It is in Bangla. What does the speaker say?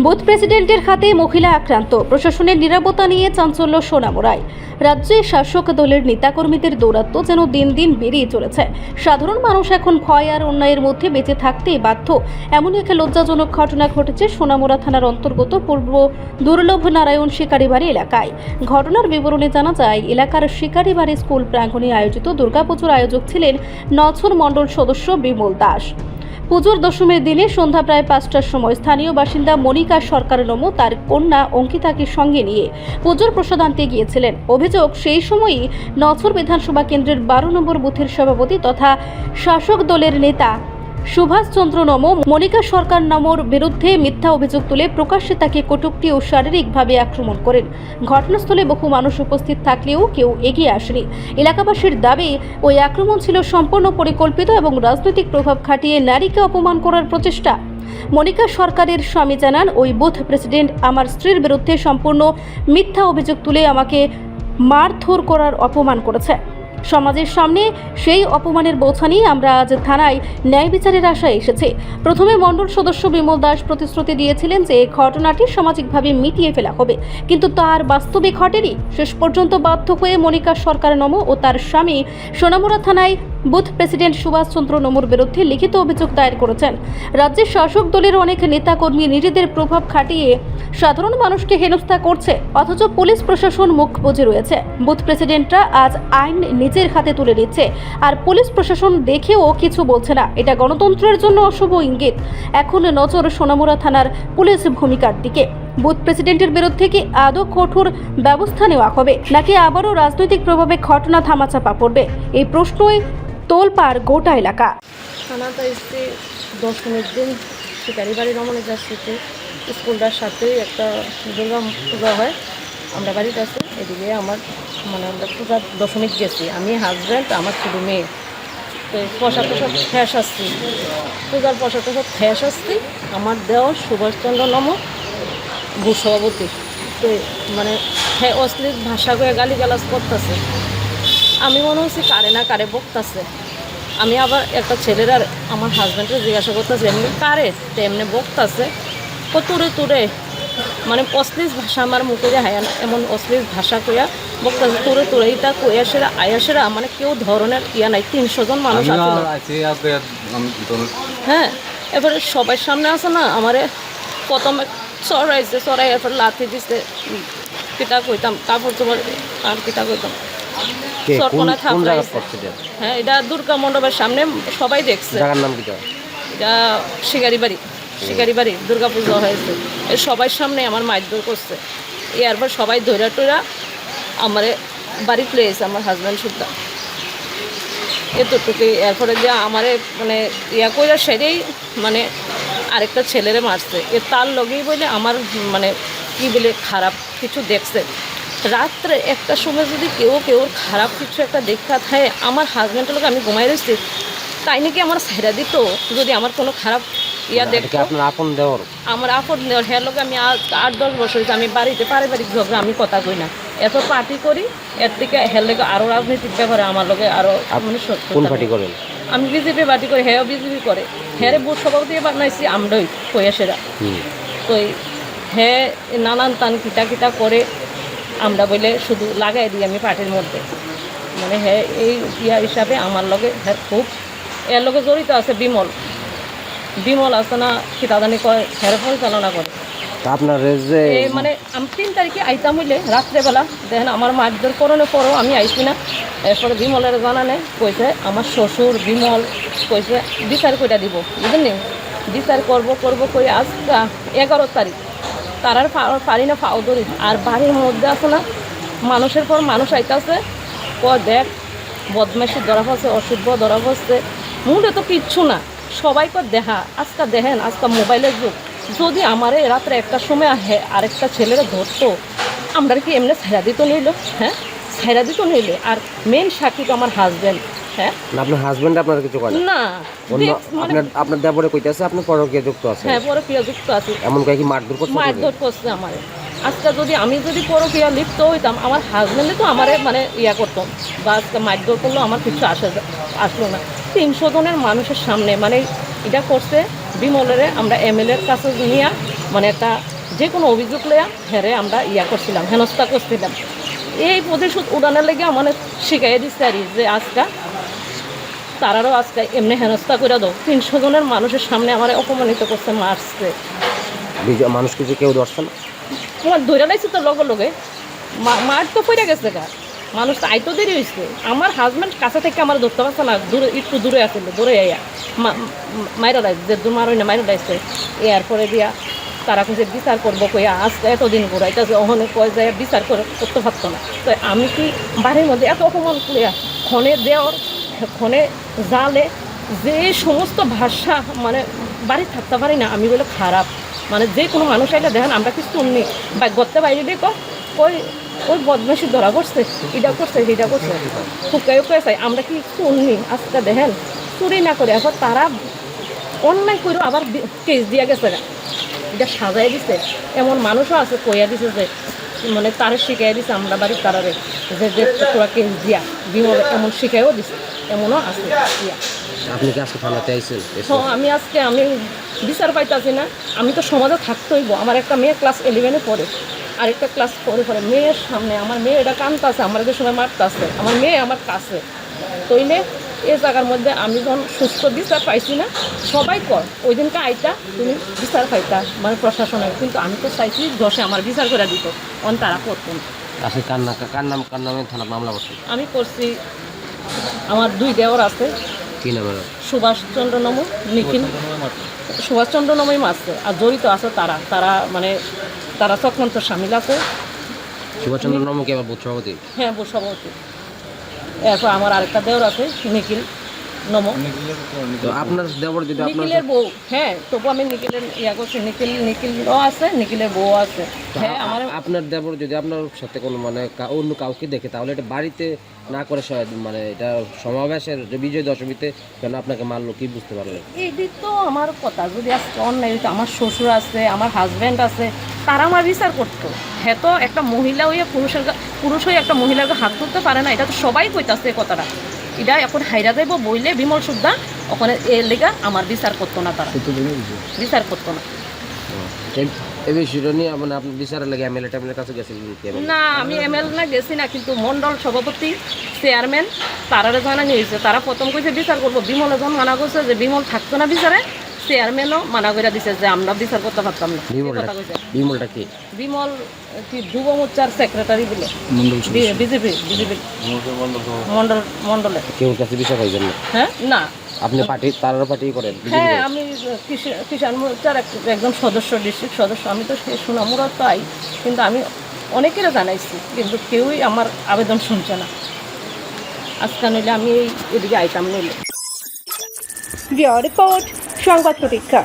বুথ প্রেসিডেন্টের হাতে মহিলা আক্রান্ত। প্রশাসনের নিরাপত্তা নিয়ে চাঞ্চল্য সোনামুড়ায় রাজ্যে শাসক দলের নেতাকর্মীদের দৌরাত্ম্য যেন দিন দিন বেড়েই চলেছে। সাধারণ মানুষ এখন ভয় আর অন্যায়ের মধ্যে বেঁচে থাকতেই বাধ্য। এমনই এক লজ্জাজনক ঘটনা ঘটেছে সোনামুড়া থানার অন্তর্গত পূর্ব দুর্লভ নারায়ণ শিকারিবাড়ি এলাকায়। ঘটনার বিবরণে জানা যায়, এলাকার শিকারিবাড়ি স্কুল প্রাঙ্গণে আয়োজিত দুর্গাপুজোর আয়োজক ছিলেন নছর মণ্ডল সদস্য বিমল দাস। পুজোর দশমীর দিনে সন্ধ্যা প্রায় পাঁচটার সময় স্থানীয় বাসিন্দা মনিকা সরকার নমো, তার কন্যা অঙ্কিতাকে সঙ্গে নিয়ে পুজোর প্রসাদ আনতে গিয়েছিলেন। অভিযোগ, সেই সময়ই নছর বিধানসভা কেন্দ্রের বারো নম্বর বুথের সভাপতি তথা শাসক দলের নেতা সুভাষচন্দ্র নম, মনিকা সরকার নামর বিরুদ্ধে মিথ্যা অভিযোগ তুলে প্রকাশ্যে তাকে কটূক্তি ও শারীরিকভাবে আক্রমণ করেন। ঘটনাস্থলে বহু মানুষ উপস্থিত থাকলেও কেউ এগিয়ে আসেনি। এলাকাবাসীর দাবি, ওই আক্রমণ ছিল সম্পূর্ণ পরিকল্পিত এবং রাজনৈতিক প্রভাব খাটিয়ে নারীকে অপমান করার প্রচেষ্টা। মনিকা সরকারের স্বামী জানান, ওই বুথ প্রেসিডেন্ট আমার স্ত্রীর বিরুদ্ধে সম্পূর্ণ মিথ্যা অভিযোগ তুলে আমাকে মারধর করার অপমান করেছে। সমাজের সামনে সেই অপমানের বোঝা নিয়ে আমরা আজ থানায় ন্যায় বিচারের আশায় এসেছি। প্রথমে মণ্ডল সদস্য বিমল দাস প্রতিশ্রুতি দিয়েছিলেন যে ঘটনাটি সামাজিকভাবে মিটিয়ে ফেলা হবে। কিন্তু তার বাস্তবে ঘটেনি। শেষ পর্যন্ত বাধ্য হয়ে মনিকা সরকার নম ও তার স্বামী সোনামুড়া থানায় বুথ প্রেসিডেন্ট সুভাষচন্দ্র নমর বিরুদ্ধে লিখিত অভিযোগ দায়ের করেছেন। রাজ্যের শাসক দলের অনেক নেতাকর্মী নিজেদের প্রভাব খাটিয়ে সাধারণ মানুষকে হেনস্থা করছে, অথচ পুলিশ প্রশাসন মুখ বুজে রয়েছে। বুথ প্রেসিডেন্টরা আজ আইন নিজের হাতে তুলে নিচ্ছে, আর পুলিশ প্রশাসন দেখেও কিছু বলছে না। এটা গণতন্ত্রের জন্য অশুভ ইঙ্গিত। এখন নজর সোনামুড়া থানার পুলিশ ভূমিকার দিকে। বুথ প্রেসিডেন্টের বিরুদ্ধে কি আদৌ কঠোর ব্যবস্থা নেওয়া হবে, নাকি আবারও রাজনৈতিক প্রভাবে ঘটনা থামাচাপা পড়বে? এই প্রশ্নই তোলপাড় গোটা এলাকা। থানাতে এসে দশমীর দিন। শিকারি বাড়ি রমণে যাচ্ছি স্কুলটার সাথেই একটা দুর্গা পূজা হয়। আমরা বাড়িতে আছি। এদিকে আমার মানে আমরা পূজার দশমীর গেছি। আমি হাজব্যান্ড আমার ছোটো মেয়ে। তো পয়সা টসা ফ্যাস আসছি। পূজার পয়সা টসা ফ্যাস আসছি। আমার দেওয়ার সুভাষচন্দ্র নম ভূ সভাপতি তো মানে হ্যাঁ অশ্লীল ভাষা করে গালি গালাজ করতেছে। আমি মনে হচ্ছে কারে না কারে বকতাছে। আমি আবার একটা ছেলের আর আমার হাজব্যান্ডকে জিজ্ঞাসা করতেছি এমনি কারে? তো এমনি বকতাছে। ও তুরে তুরে মানে অশ্লীল ভাষা আমার মুখে যে হায় না এমন অশ্লীল ভাষা কইয়া বকতাছে তুরে তুরে এটা কইয়াসেরা আয়াসেরা মানে কেউ ধরনের ইয়া নাই তিনশো জন মানুষ আছে তো- হ্যাঁ এবারে সবার সামনে আছে না আমারে প্রথমে চড়াইছে চড়াই এরপর লাথি দিছে পিতা কইতাম কাপড় চোপড় আর পিতা কইতাম? কে কোন কোন জায়গা এটা? হ্যাঁ এটা দুর্গা মণ্ডপের সামনে সবাই দেখছে। জায়গার নাম কি এটা শিকারি বাড়ি শিকারি বাড়ি দুর্গা পুজো হয়েছে সামনে আমার মারধর করছে। এরপর সবাই ধৈরা টৈরা আমার বাড়ি প্লেস আমার হাজব্যান্ড সুদ্ধা। এরপরে যে আমারে মানে ইয়া কইরা সেরেই মানে আরেকটা ছেলেরে মারছে। এ তার লগেই বলে আমার মানে কি বলে খারাপ কিছু দেখছে। রাত্রে একটা সময় যদি কেউ কেউ খারাপ কিছু একটা দেখা থাকে আমার হাজব্যান্ডের লোক আমি ঘুমাই রয়েছি তাই নাকি আমার সাইরা দিত? যদি আমার কোনো খারাপ ইয়া কি দেখতো? আপনার আপন দেওয়ার আমার হ্যাঁ লোক আমি আজ আট দশ বছর আমি বাড়িতে পারিবারিক ঝগড়া আমি কথা কই না। এত পার্টি করি এর থেকে হ্যাঁ লোক আরও রাজনৈতিক ব্যাপারে আমার লোকে আরও মানে সত্য কোন। পার্টি করেন? আমি বিজেপি পার্টি করি হ্যাঁ বিজেপি করে। হ্যাঁ বুথ সভাপতি বানাইছি আমরাই কয়াসেরা হুম। তো হ্যাঁ নানান তান কিতা কিটা করে আমরা বলে শুধু লাগাই দিই আমি পার্টির মধ্যে। মানে হ্যাঁ এই ইয়া হিসাবে আমার লগে হ্যাঁ খুব। এর লগে জড়িত আছে বিমল। বিমল আছে না কিতাদানি কয় হ্যাঁ পরিচালনা করে। আপনার যে মানে আমি তিন তারিখে আইতাম হইলে রাত্রেবেলা। দেখেন আমার মারধর করণে পরও আমি আইসি না। এরপরে বিমলের জানানে কইছে আমার শ্বশুর বিমল কইছে বিচার কইটা দিব। বুঝলেন বিচার করব করব কই আজ এগারো তারিখ। তার আর পারি না পাও ধরি। আর বাড়ির মধ্যে আছে না, মানুষের পর মানুষ আইতাছে। ক দেখ বদমাসি ধরা পড়ছে, অশুদ্ধ ধরা পড়ছে। মুখে তো কিচ্ছু না। সবাই কর দেখা আজকা দেখেন আজকা মোবাইলের যুগ। যদি আমারে রাত্রে একটা সময় আরেকটা ছেলেরা ধরতো আমরা কি এমনি ছেড়া দিত নিল হ্যাঁ ছেড়া দিত নিলে আর মেন সাক্ষী তো আমার হাজব্যান্ড হ্যাঁ? না, আপনার হাজবেন্ড আপনার কিছু করে না? না। অন্য মানে আপনার আপনার দেবরে কইতাছে আপনি পরকীয় যুক্ত আছে। হ্যাঁ পরে যুক্ত আছে। এমন কয়েক মারধর করছে মারধর করছে আমার। আজকে যদি আমি যদি পরকিয়া লিপ্ত হইতাম আমার হাজব্যান্ডে তো আমারে মানে ইয়া করতাম বা আজকে মারধর করল আমার কিছু আসে আসলো না। তিনশো জনের মানুষের সামনে মানে এটা করছে বিমলেরে আমরা এমএলএর কাছে নিয়ে মানে একটা যে কোনো অভিযোগ লইয়া হেরে আমরা ইয়া করছিলাম হেনস্থা করছিলাম। এই প্রতিশোধ উড়ানের লেগে মানে শিখাই দিচ্ছে আর যে আজকা তারারও আজকে এমনি হেনস্থা করে দাও। তিনশো জনের মানুষের সামনে আমার অপমানিত করছে মারছে। মানুষ কিছু কেউ ধরছে না? তোমার ধরে লাইছে তো লগে লগে। মার তো পড়ে গেছে গা। মানুষ তো আইতো দেরি হয়েছে আমার হাজব্যান্ড কাছে থেকে আমার ধরতে পারছে না। দূরে একটু দূরে আসছিল দূরে আইয়া। মাইরা লাইছে যে দূর মারই না মাইরা লাইছে। এরপরে দিয়া তারা কাছে বিচার করব কইয়া আজকে এতদিন করে এটা যে ওখানে কয় যায় বিচার করে করতে পারতো না। তো আমি কি বাড়ির মধ্যে এত অপমান করিয়া ক্ষণে দেওয়ার ক্ষণে জালে যে সমস্ত ভাষা মানে বাড়ি থাকতে পারি না, আমি বলে খারাপ। মানে যে কোনো মানুষ আইলে দেখেন, আমরা কি শুননি বা গত্তে বাইরে কয়, ওই ওই বদমাসি ধরা করছে এটা করছে এটা করছে। ফুকাই চাই, আমরা কি শুননি আজকে দেখেন, চুরি না করে, এখন তারা অন্যায় করে আবার কেস দিয়া গেছে। এটা সাজাই দিছে। এমন মানুষও আছে, কইয়া দিছে যে মানে তারে শিখাই দিছে আমরা বাড়ির তারারে যে যে তোরা কেস দিয়া বিমল এমন শিখাইও দিছে এমনও আছে ইয়া আপনি কি আজকে থানাতে আইছেন? তো আমি আজকে আমি বিচার পাইতাছি না আমি তো সমাজে থাকতেইব আমার একটা মেয়ে ক্লাস ইলেভেনে পড়ে আরেকটা ক্লাস পড়ে পরে মেয়ের সামনে আমার মেয়ে এটা কানতাছে আমার এদের সময় মারতাছে আমার মেয়ে আমার কাছে তইলে এই জায়গার মধ্যে আমি যখন সুস্থ বিচার পাইছি না সবাই কর ওই দিনকে আইতা তুমি বিচার পাইতা মানে প্রশাসনের। কিন্তু আমি তো চাইছি দশে আমার বিচার করে দিত অন তারা করতেন আজকে কার নাম কার নামে মামলা আমি করছি আমার দুই দেওয়ার আছে। কি সুভাষচন্দ্র নম নিখিল। সুভাষচন্দ্র নমই মারছে আর জড়িত আছে তারা। তারা মানে তারা চক্রান্ত সামিল আছে। সুভাষচন্দ্র নম কি আবার সভাপতি? হ্যাঁ বু সভাপতি। এরপর আমার আরেকটা দেওর আছে নিখিল নম। তো আপনার দেবর যদি আপনার নিখিলের বউ হ্যাঁ তবু আমি নিখিলের ইয়া করছি নিখিল নিখিলও আছে নিখিলের বউ আছে। হ্যাঁ আমার আপনার দেবর যদি আপনার সাথে কোনো মানে অন্য কাউকে দেখে তাহলে এটা বাড়িতে না করে মানে এটা সমাবেশের বিজয় দশমীতে কেন আপনাকে মারলো কি বুঝতে পারলেন? এটি তো আমার কথা যদি আজকে অন্যায় আমার শ্বশুর আছে আমার হাজব্যান্ড আছে তারা আমার বিচার করতো। হ্যাঁ তো একটা মহিলা হয়ে পুরুষের পুরুষ হয়ে একটা মহিলাকে হাত তুলতে পারে না এটা তো সবাই কইতাছে কথাটা। এটা এখন হাইরা যাইব বইলে বিমল সুদ্ধা ওখানে এর লেগা আমার বিচার করতো না তারা। বিচার করতো না। এই- এই বিষয়টা নিয়ে মানে আপনি বিচারের লাগে এমএলএ টেমএলএর কাছে গেছিলেন না আমি এমএল না গেছি না কিন্তু মন্ডল সভাপতি চেয়ারম্যান হয়েছে। তারা প্রথম কইছে বিচার করব। বিমলে যখন মানা করছে যে বিমল থাকতো না বিচারে চেয়ারম্যানও মানা করে দিছে যে আমরা বিচার করতে পারতাম না। বিমলটা কি? বিমল কি যুব মোর্চার সেক্রেটারি বলে? BJP BJP. মন্ডল মন্ডলে। কেউ কাছে বিচার না? হ্যাঁ? না। আপনি পার্টি তারারও পার্টি করেন হ্যাঁ আমি কিষা- কিষাণ মোর্চার এক- একজন সদস্য ডিস্ট্রিক্ট সদস্য আমি তো সেই সুনামুরা তাই কিন্তু আমি অনেকেরা জানাইছি কিন্তু কেউই আমার আবেদন শুনছে না। আজকে নইলে আমি এই এদিকে আইতাম নইলে। রিপোর্ট সংবাদ প্রতীক্ষা।